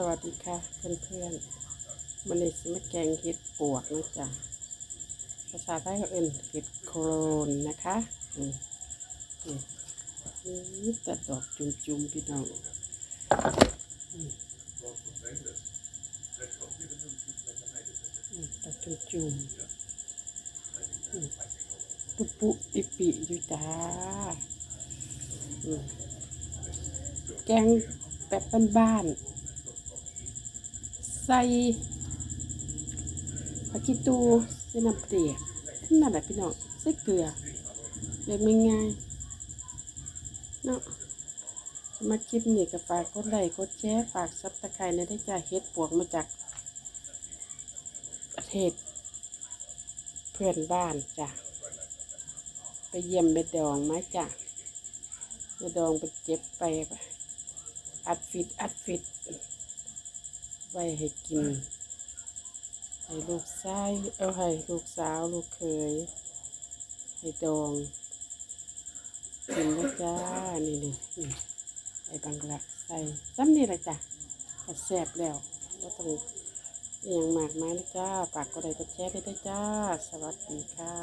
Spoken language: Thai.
สวัสดีค่ะเพื่อนๆมันนี้สิมาแกงเห็ดปวกนะจ๊ะภาษาไทยเขาเอินเห็ดโครนนะคะอืมนี่นี่แต่ดอกจุ่มๆพี่น้องอือืมดอกจุ่มๆอืมตุปุติปิอยู่จ้าอืมแกงแบบบ้านๆ ใส่ผักกีตูใส่น้ำเปรี้ยวนั่นแหละพี่น้องใส่เกลือเรียบง่ายๆเนาะสำหรับคลิปนี้ก็ฝากกดไลค์กดแชร์ฝากซับตะไคร้ในได้จ้าเฮ็ดปวกมาจากประเทศ เพื่อนบ้านจ้ะไปเยี่ยมเบ็ดดองมาจ้ะเบ็ดดองไปเจ็บไปอัดฟิตอัดฟิต ไว้ให้กิน ให้ลูกชายเอาให้ลูกสาวลูกเคย ให้ดอง กินแล้วจ้า นี่นี่นี่ไอ้บางลักใส่ซ้ำนี่แหละจ้ะก็แซ่บแล้วก็ต้องอหย่างมากมายนะจ้าปากก็ได้ก็แชร์ได้ด้จ้า สวัสดีค่ะ